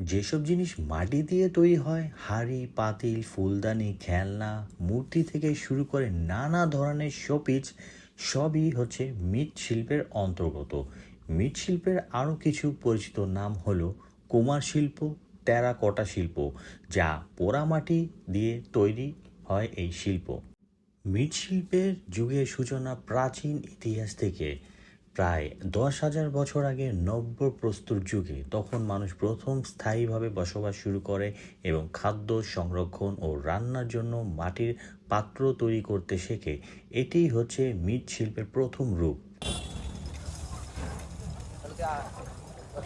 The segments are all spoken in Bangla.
যেসব জিনিস মাটি দিয়ে তৈরি হয়, হাঁড়ি, পাতিল, ফুলদানি, খেলনা, মূর্তি থেকে শুরু করে নানা ধরনের শোপিস, সবই হচ্ছে মৃৎশিল্পের অন্তর্গত। মৃৎশিল্পের আরও কিছু পরিচিত নাম হলো কুমার শিল্প, টেরাকোটা শিল্প, যা পোড়ামাটি দিয়ে তৈরি হয় এই শিল্প। মৃৎশিল্পের যুগের সূচনা প্রাচীন ইতিহাস থেকে প্রায় দশ হাজার বছর আগে নব্য প্রস্তুর যুগে তখন মানুষ প্রথম স্থায়ীভাবে বসবাস শুরু করে এবং খাদ্য সংরক্ষণ ও রান্নার জন্য মাটির পাত্র তৈরি করতে শেখে। এটিই হচ্ছে মৃৎশিল্পের প্রথম রূপ।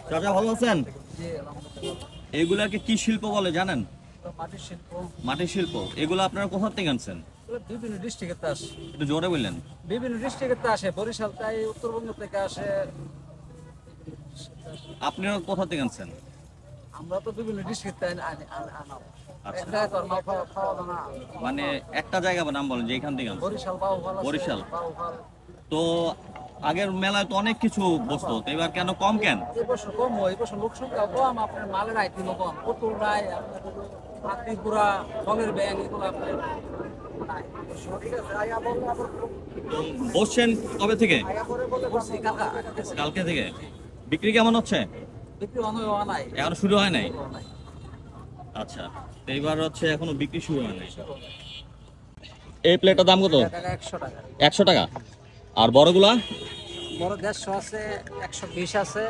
চাচা ভালো আছেন? জি আলহামদুলিল্লাহ। এগুলাকে কি শিল্প বলে জানেন? মাটির শিল্প। মাটির শিল্প। এগুলো আপনারা কোথা থেকে আনছেন? বিভিন্ন ডিস্ট্রিক্টের আসে। একটু জোরে বললেন। বিভিন্ন ডিস্ট্রিক্টের আসে বরিশাল তাই উত্তরবঙ্গ থেকে আসে। আপনারা কোথা থেকে আনছেন? আমরা তো বিভিন্ন ডিস্ট্রিক্ট আচ্ছা। তো মানে একটা জায়গা নাম বলেন যে এখান থেকে বরিশাল বরিশাল। তো আগের মেলায় তো অনেক কিছু বসতো তো এবার কেন কম কেন? এই কম এই বছর লোক সংখ্যা কম আপনার মালের আইটেমও কম। হাতি পুরা ফলের ব্যাং এগুলো আপনার বসছেন কবে থেকে? কালকা, থেকে। বিক্রি কেমন হচ্ছে? এখনও শুরু হয় নাই? আচ্ছা এইবার হচ্ছে এখনও বিক্রি শুরু হয় নাই। এই প্লেটের দাম কত? একশো টাকা। একশো টাকা। আর বড়গুলা? বড় দেড়শো আছে একশো বিশ আছে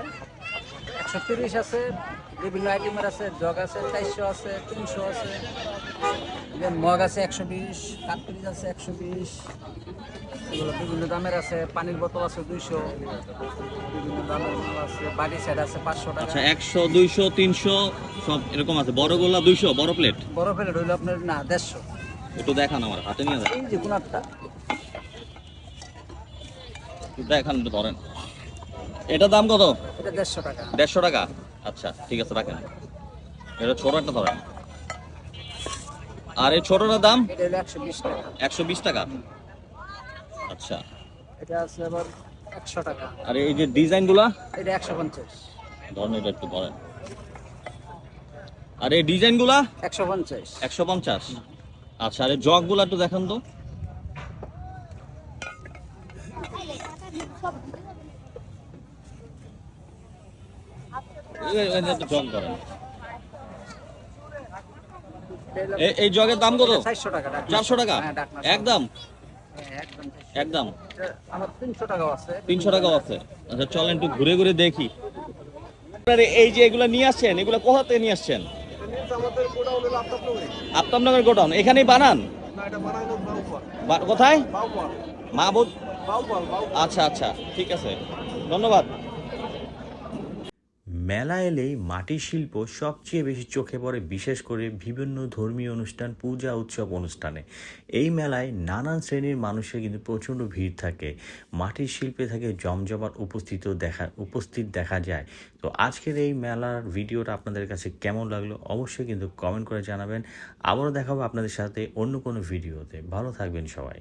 একশো তিরিশ আছে বিভিন্ন আইটেমের আছে জগ আছে চারশো আছে তিনশো আছে। মগ আছে একশো বিশ কাঠপিস আছে একশো বিশ এগুলো বিভিন্ন দামের আছে পানির বোতল আছে দুইশো বিভিন্ন দামের আছে বাড়ি সেট আছে পাঁচশো টাকা। আচ্ছা একশো দুইশো তিনশো সব এরকম আছে। বড়গুলা দুইশো বড় প্লেট? বড় প্লেট হইল আপনার না দেড়শো। একটু দেখান আমার হাতে নিয়ে দেখান এই যে গুণারটা একটু দেখান একটু ধরেন। এটার দাম কত? এটা দেড়শো টাকা। দেড়শো টাকা? আচ্ছা ঠিক আছে রাখেন। এটা ছোট একটা ধরেন। আর এই ছোটটার দাম? একশো বিশ টাকা। আচ্ছা। এটা আছে আবার একশো টাকা। আর এই যে ডিজাইনগুলা? এটা একশো পঞ্চাশ। ধরেন এটা একটু ধরেন। আর এই ডিজাইনগুলা? একশো পঞ্চাশ। একশো পঞ্চাশ। আচ্ছা আর এই জগগুলা একটু দেখান তো। জগ ধরেন। এই- এই জগের দাম কত? চারশো টাকা। চারশো টাকা? হ্যাঁ। একদম? হ্যাঁ, একদম তিনশো টাকাও আছে। তিনশো টাকাও আছে? আচ্ছা চলেন একটু ঘুরে ঘুরে দেখি। আপনার এই যে এগুলো নিয়ে আসছেন এগুলো কোথা থেকে নিয়ে আসছেন? আফতাবনগর গোডাউন। এখানেই বানান? কোথায়? মাহবুব আচ্ছা আচ্ছা। ঠিক আছে। ধন্যবাদ। মেলা এলেই মাটির শিল্প সবচেয়ে বেশি চোখে পড়ে, বিশেষ করে বিভিন্ন ধর্মীয় অনুষ্ঠান, পূজা উৎসব অনুষ্ঠানে। এই মেলায় নানান শ্রেণির মানুষের কিন্তু প্রচণ্ড ভিড় থাকে। মাটির শিল্পে থাকে জমজমাট উপস্থিত দেখা উপস্থিত দেখা যায়। তো আজকের এই মেলার ভিডিওটা আপনাদের কাছে কেমন লাগল অবশ্যই কিন্তু কমেন্ট করে জানাবেন। আবারও দেখাবো আপনাদের সাথে অন্য কোনো ভিডিওতে। ভালো থাকবেন সবাই।